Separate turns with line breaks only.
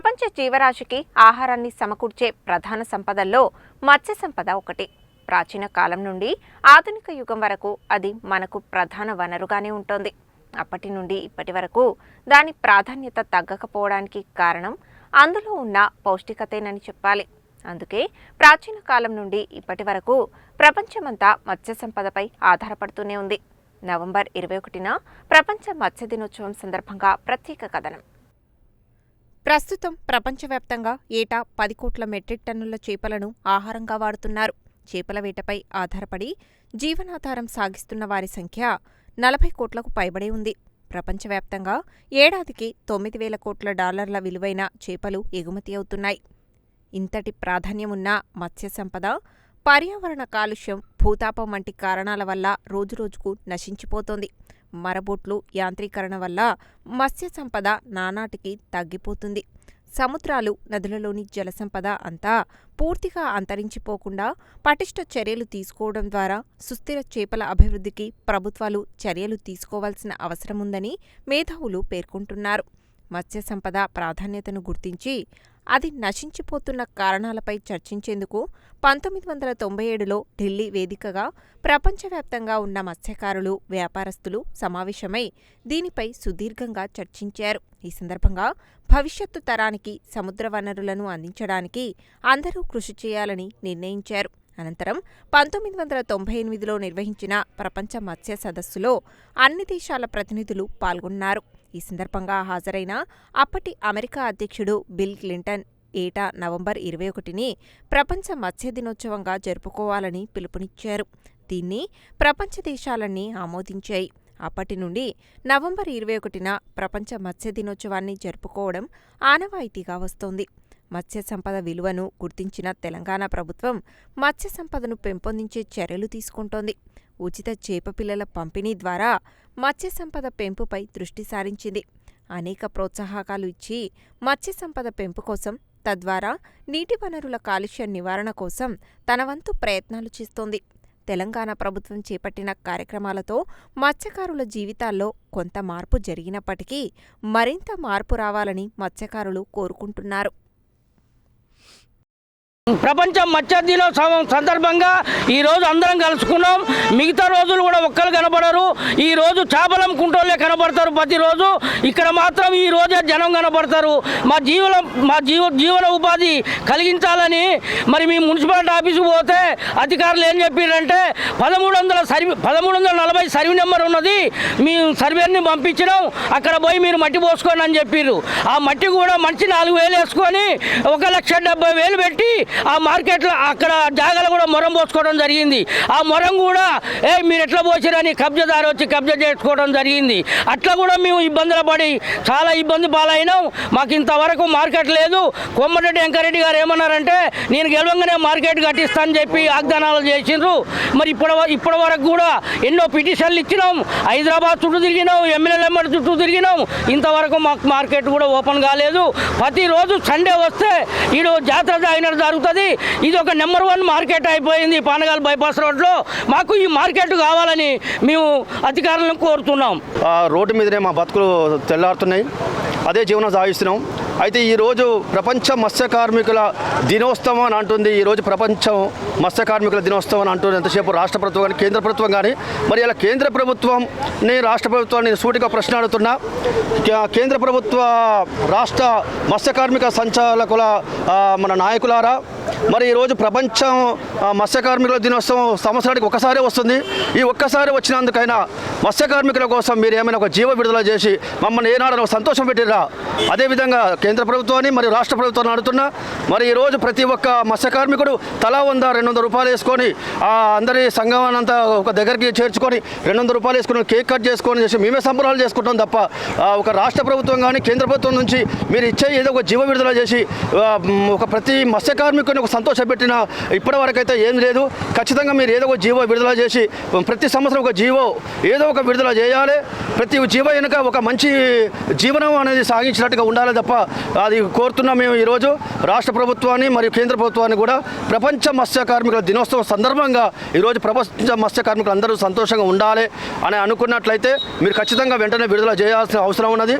ప్రపంచ జీవరాశికి ఆహారాన్ని సమకూర్చే ప్రధాన సంపదల్లో మత్స్య సంపద ఒకటి. ప్రాచీన కాలం నుండి ఆధునిక యుగం వరకు అది మనకు ప్రధాన వనరుగానే ఉంటుంది. అప్పటి నుండి ఇప్పటి వరకు దాని ప్రాధాన్యత తగ్గకపోవడానికి కారణం అందులో ఉన్న పౌష్టికతేనని చెప్పాలి. అందుకే ప్రాచీన కాలం నుండి ఇప్పటి వరకు ప్రపంచమంతా మత్స్య సంపదపై ఆధారపడుతూనే ఉంది. నవంబర్ ఇరవై ఒకటిన ప్రపంచ మత్స్య దినోత్సవం సందర్భంగా ప్రత్యేక కథనం. ప్రస్తుతం ప్రపంచవ్యాప్తంగా ఏటా పది కోట్ల మెట్రిక్ టన్నుల చేపలను ఆహారంగా వాడుతున్నారు. చేపల వేటపై ఆధారపడి జీవనాధారం సాగిస్తున్న వారి సంఖ్య నలభై కోట్లకు పైబడి ఉంది. ప్రపంచవ్యాప్తంగా ఏడాదికి తొమ్మిది వేల కోట్ల డాలర్ల విలువైన చేపలు ఎగుమతి అవుతున్నాయి. ఇంతటి ప్రాధాన్యమున్న మత్స్య సంపద పర్యావరణ కాలుష్యం భూతాపం వంటి కారణాల వల్ల రోజురోజుకు నశించిపోతోంది. మరబోట్లు యాంత్రీకరణ వల్ల మత్స్య సంపద నానాటికి తగ్గిపోతుంది. సముద్రాలు నదులలోని జలసంపద అంతా పూర్తిగా అంతరించిపోకుండా పటిష్ట చర్యలు తీసుకోవడం ద్వారా సుస్థిర చేపల అభివృద్ధికి ప్రభుత్వాలు చర్యలు తీసుకోవాల్సిన అవసరముందని మేధావులు పేర్కొంటున్నారు. మత్స్య సంపద ప్రాధాన్యతను గుర్తించి అది నశించిపోతున్న కారణాలపై చర్చించేందుకు పంతొమ్మిది వందల తొంభై ఏడులో ఢిల్లీ వేదికగా ప్రపంచవ్యాప్తంగా ఉన్న మత్స్యకారులు వ్యాపారస్తులు సమావేశమై దీనిపై సుదీర్ఘంగా చర్చించారు. ఈ సందర్భంగా భవిష్యత్తు తరానికి సముద్ర వనరులను అందించడానికి అందరూ కృషి చేయాలని నిర్ణయించారు. అనంతరం పంతొమ్మిది వందల తొంభై ఎనిమిదిలో నిర్వహించిన ప్రపంచ మత్స్య సదస్సులో అన్ని దేశాల ప్రతినిధులు పాల్గొన్నారు. ఈ సందర్భంగా హాజరైన అప్పటి అమెరికా అధ్యక్షుడు బిల్ క్లింటన్ ఏటా నవంబర్ ఇరవై ఒకటిని ప్రపంచ మత్స్య దినోత్సవంగా జరుపుకోవాలని పిలుపునిచ్చారు. దీన్ని ప్రపంచ దేశాలన్నీ ఆమోదించాయి. అప్పటి నుండి నవంబర్ ఇరవై ఒకటిన ప్రపంచ మత్స్య దినోత్సవాన్ని జరుపుకోవడం ఆనవాయితీగా వస్తోంది. మత్స్య సంపద విలువను గుర్తించిన తెలంగాణ ప్రభుత్వం మత్స్య సంపదను పెంపొందించే చర్యలు తీసుకుంటోంది. ఉచిత చేప పిల్లల పంపిణీ ద్వారా మత్స్య సంపద పెంపుపై దృష్టి సారించింది. అనేక ప్రోత్సాహకాలు ఇచ్చి మత్స్య సంపద పెంపు కోసం తద్వారా నీటి వనరుల కాలుష్య నివారణ కోసం తన వంతు ప్రయత్నాలు చేస్తోంది. తెలంగాణ ప్రభుత్వం చేపట్టిన కార్యక్రమాలతో మత్స్యకారుల జీవితాల్లో కొంత మార్పు జరిగినప్పటికీ మరింత మార్పు రావాలని మత్స్యకారులు కోరుకుంటున్నారు.
ప్రపంచ మత్స్యదినోత్సవం సందర్భంగా ఈరోజు అందరం కలుసుకున్నాం. మిగతా రోజులు కూడా ఒక్కరు కనబడరు ఈరోజు చేపలం కుంటోళ్ళే అమ్ముకుంటోళ్ళే కనబడతారు ప్రతిరోజు. ఇక్కడ మాత్రం ఈ రోజే జనం కనబడతారు మా జీవన మా జీవ జీవన ఉపాధి కలిగించాలని మరి మీ మున్సిపాలిటీ ఆఫీసుకు పోతే అధికారులు ఏం చెప్పారంటే పదమూడు వందల సర్వీ పదమూడు వందల నలభై సర్వీ నెంబర్ ఉన్నది. మీ సర్వేని పంపించడం అక్కడ పోయి మీరు మట్టి పోసుకోండి అని చెప్పారు ఆ మట్టి కూడా మంచి నాలుగు వేలు వేసుకొని ఒక లక్ష డెబ్బై వేలు పెట్టి ఆ మార్కెట్లో అక్కడ జాగాలు కూడా మొరం పోసుకోవడం జరిగింది. ఆ మొరం కూడా ఏ మీరు ఎట్లా పోసిరని కబ్జాదారు వచ్చి కబ్జా చేసుకోవడం జరిగింది. అట్లా కూడా మేము ఇబ్బందులు పడి చాలా ఇబ్బంది పాలైనాం. మాకు ఇంతవరకు మార్కెట్ లేదు. కొమ్మరెడ్డి వెంకరెడ్డి గారు ఏమన్నారంటే నేను గెలవంగానే మార్కెట్ కట్టిస్తానని చెప్పి వాగ్దానాలు చేసిండ్రు. మరి ఇప్పటి వ- ఇప్పటి వరకు కూడా ఎన్నో పిటిషన్లు ఇచ్చినాం. హైదరాబాద్ చుట్టూ తిరిగినాం. ఎమ్మెల్యేల ఎమ్మడి చుట్టూ తిరిగినాం. ఇంతవరకు మాకు మార్కెట్ కూడా ఓపెన్ కాలేదు. ప్రతిరోజు సండే వస్తే ఈరోజు జాతర అయినట్టు జరుగుతుంది ఇది ఒక నెంబర్ వన్ మార్కెట్ అయిపోయింది పానగాల్ బైపాస్ రోడ్లో. మాకు ఈ మార్కెట్ కావాలని మేము అధికారులను కోరుతున్నాం.
రోడ్డు మీదనే మా బతుకులు తెల్లారుతున్నాయి. అదే జీవనం సాగిస్తున్నాం. అయితే ఈరోజు ప్రపంచ మత్స్య కార్మికుల దినోత్సవం అని అంటుంది. ఈరోజు ప్రపంచం మత్స్య కార్మికుల దినోత్సవం అని అంటుంది. ఎంతసేపు రాష్ట్ర ప్రభుత్వం కానీ కేంద్ర ప్రభుత్వం కానీ. మరి ఇలా కేంద్ర ప్రభుత్వంని రాష్ట్ర ప్రభుత్వాన్ని సూటిగా ప్రశ్న అడుగుతున్నా. కేంద్ర ప్రభుత్వ రాష్ట్ర మత్స్య కార్మిక సంచాలకుల మన నాయకులారా మరి ఈరోజు ప్రపంచం మత్స్యకార్మికుల మత్స్య కార్మికుల దినోత్సవం సంవత్సరానికి ఒకసారి వస్తుంది. ఈ ఒక్కసారి వచ్చినందుకైనా మత్స్య కార్మికుల కోసం మీరు ఏమైనా ఒక జీవ విడుదల చేసి మమ్మల్ని ఏనాడో సంతోషం పెట్టిరా అదేవిధంగా కేంద్ర ప్రభుత్వాన్ని మరియు రాష్ట్ర ప్రభుత్వాన్ని అడుగుతున్నా. మరి ఈరోజు ప్రతి ఒక్క మత్స్య కార్మికుడు తలా వంద రెండు వందల రూపాయలు వేసుకొని అందరి సంఘం అంతా ఒక దగ్గరికి చేర్చుకొని రెండు వందల రూపాయలు వేసుకొని కేక్ కట్ చేసుకొని చేసి మేమే సంబరాలు చేసుకుంటాం తప్ప ఒక రాష్ట్ర ప్రభుత్వం కానీ కేంద్ర ప్రభుత్వం నుంచి మీరు ఇచ్చే ఏదో ఒక జీవ విడుదల చేసి ఒక ప్రతి మత్స్య కార్మికుని ఒక సంతోషపెట్టిన ఇప్పటి వరకైతే ఏం లేదు. ఖచ్చితంగా మీరు ఏదో ఒక జీవో విడుదల చేసి ప్రతి సంవత్సరం ఒక జీవో ఏదో ఒక విడుదల చేయాలి. ప్రతి జీవ వెనుక ఒక మంచి జీవనం అనేది సాగించినట్టుగా ఉండాలి తప్ప అది కోరుతున్నాం మేము ఈరోజు. రాష్ట్ర ప్రభుత్వాన్ని మరియు కేంద్ర ప్రభుత్వాన్ని కూడా ప్రపంచ మత్స్య కార్మికుల దినోత్సవం సందర్భంగా ఈరోజు ప్రపంచ మత్స్య కార్మికులు అందరూ సంతోషంగా ఉండాలి అని అనుకున్నట్లయితే మీరు ఖచ్చితంగా వెంటనే విడుదల చేయాల్సిన అవసరం ఉన్నది.